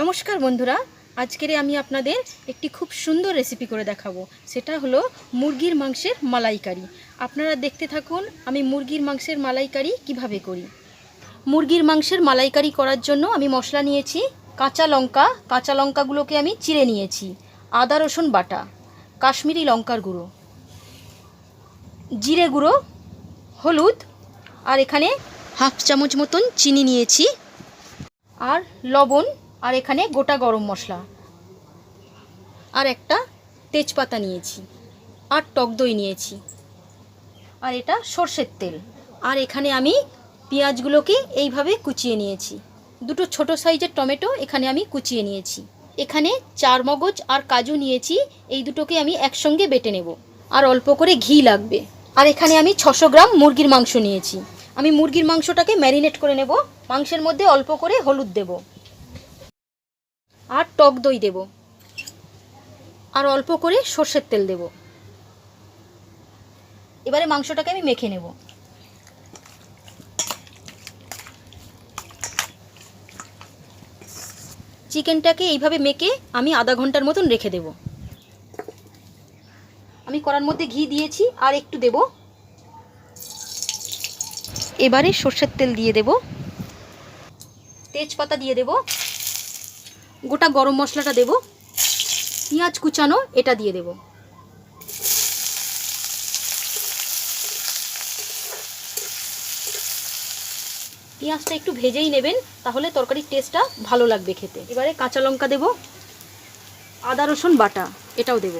নমস্কার বন্ধুরা, আজকের আমি আপনাদের একটি খুব সুন্দর রেসিপি করে দেখাবো। সেটা হলো মুরগির মাংসের মালাইকারি। আপনারা দেখতে থাকুন, আমি মুরগির মাংসের মালাইকারি কীভাবে করি। মুরগির মাংসের মালাইকারি করার জন্য আমি মশলা নিয়েছি, কাঁচা লঙ্কা, কাঁচা লঙ্কাগুলোকে আমি চিড়ে নিয়েছি, আদা, রসুন বাটা, কাশ্মীরি লঙ্কার গুঁড়ো, জিরে গুঁড়ো, হলুদ, আর এখানে হাফ চামচ মতন চিনি নিয়েছি, আর লবণ আর এখানে গোটা গরম মশলা। আর একটা তেজপাতা নিয়েছি, আর টক দই নিয়েছি, আর এটা সর্ষের তেল। আর এখানে আমি পেঁয়াজগুলোকে এইভাবে কুচিয়ে নিয়েছি। দুটো ছোট সাইজের টমেটো এখানে আমি কুচিয়ে নিয়েছি। এখানে চার মগজ আর কাজু নিয়েছি, এই দুটোকে আমি একসঙ্গে বেটে নেব। আর অল্প করে ঘি লাগবে। আর এখানে আমি ছশো গ্রাম মুরগির মাংস নিয়েছি। আমি মুরগির মাংসটাকে ম্যারিনেট করে নেব। মাংসের মধ্যে অল্প করে হলুদ দেব। আর টক দই দেব। আর অল্প করে সর্ষের তেল দেব। এবারে মাংসটাকে আমি মেখে নেব। চিকেনটাকে এইভাবে মেখে আমি আধা ঘণ্টার মতন রেখে দেব। আমি কড়ার মধ্যে ঘি দিয়েছি, আর একটু দেব। এবারে সর্ষের তেল দিয়ে দেব। তেজপাতা দিয়ে দেব। গোটা গরম মশলাটা দেব। পেঁয়াজ কুচানো, এটা দিয়ে দেব। পেঁয়াজটা একটু ভেজেই নেবেন, তাহলে তরকারির টেস্টটা ভালো লাগবে খেতে। এবারে কাঁচা লঙ্কা দেব, আদা, রসুন, বাটা, এটাও দেব।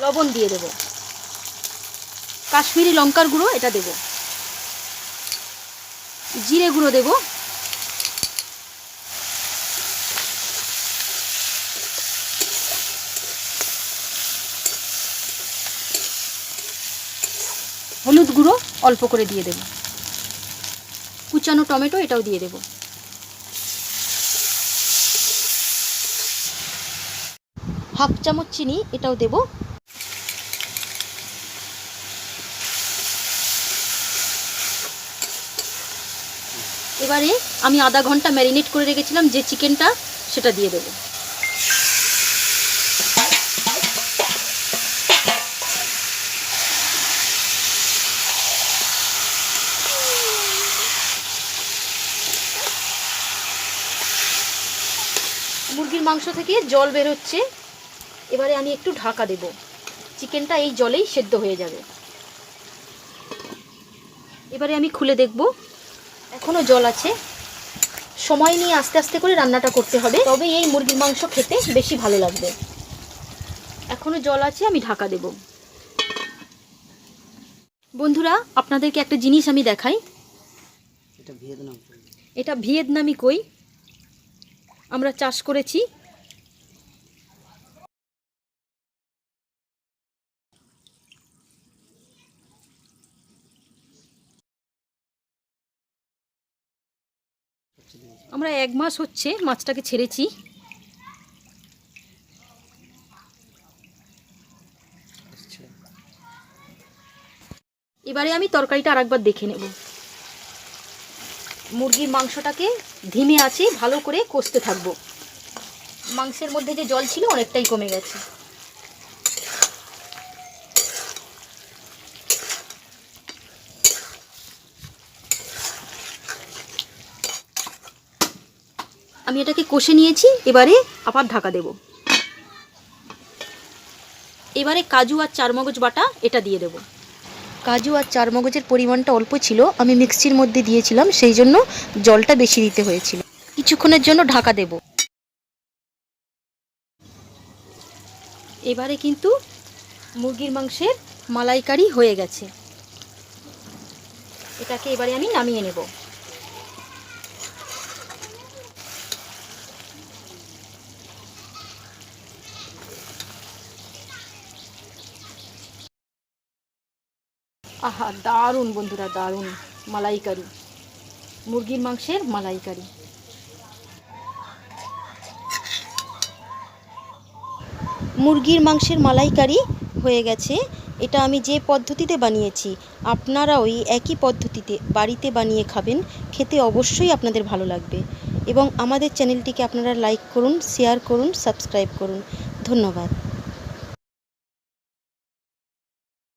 লবণ দিয়ে দেব। কাশ্মীরি লঙ্কার গুঁড়ো, এটা দেব। জিরে গুঁড়ো দেব। হলুদ গুঁড়ো অল্প করে দিয়ে দেব। কুচানো টমেটো এটাও দিয়ে দেব। হাফ চামচ চিনি এটাও দেব। এবারে আমি আধা ঘণ্টা ম্যারিনেট করে রেখেছিলাম যে চিকেনটা, সেটা দিয়ে দেবো। মুরগির মাংস থেকে জল বেরোচ্ছে এবারে আমি একটু ঢাকা দেব। চিকেনটা এই জলেই সেদ্ধ হয়ে যাবে। এবারে আমি খুলে দেখব। এখনও জল আছে। সময় নিয়ে আস্তে আস্তে করে রান্নাটা করতে হবে। তবে এই মুরগির মাংস খেতে বেশি ভালো লাগবে। এখনও জল আছে আমি ঢাকা দেব। বন্ধুরা আপনাদেরকে একটা জিনিস আমি দেখাই। এটা ভিয়েতনাম। এটা ভিয়েতনামি কই? আমরা চাষ করেছি। আমরা এক মাস হচ্ছে মাছটাকে ছেড়েছি। এবারে আমি তরকারিটা আরেকবার দেখে নেব। মুরগির মাংসটাকে ধিমে আছে ভালো করে কষতে থাকব। মাংসের মধ্যে যে জল ছিল অনেকটাই কমে গেছে। আমি এটাকে কষে নিয়েছি, এবারে আবার ঢাকা দেব। এবারে কাজু আর চারমগজ বাটা এটা দিয়ে দেবো। কাজু আর চারমগজের পরিমাণটা অল্প ছিল, আমি মিক্সির মধ্যে দিয়েছিলাম, সেই জন্য জলটা বেশি দিতে হয়েছিল। কিছুক্ষণের জন্য ঢাকা দেব। এবারে কিন্তু মুরগির মাংসের মালাইকারি হয়ে গেছে। এটাকে এবারে আমি নামিয়ে নেব। আহা, দারুণ বন্ধুরা, দারুণ। মালাইকারি। মুরগির মাংসের মালাইকারি। মুরগির মাংসের মালাইকারি হয়ে গেছে। এটা আমি যে পদ্ধতিতে বানিয়েছি আপনারা ওই একই পদ্ধতিতে বাড়িতে বানিয়ে খাবেন। খেতে অবশ্যই আপনাদের ভালো লাগবে। এবং আমাদের চ্যানেলটিকে আপনারা লাইক করুন, শেয়ার করুন, সাবস্ক্রাইব করুন। ধন্যবাদ।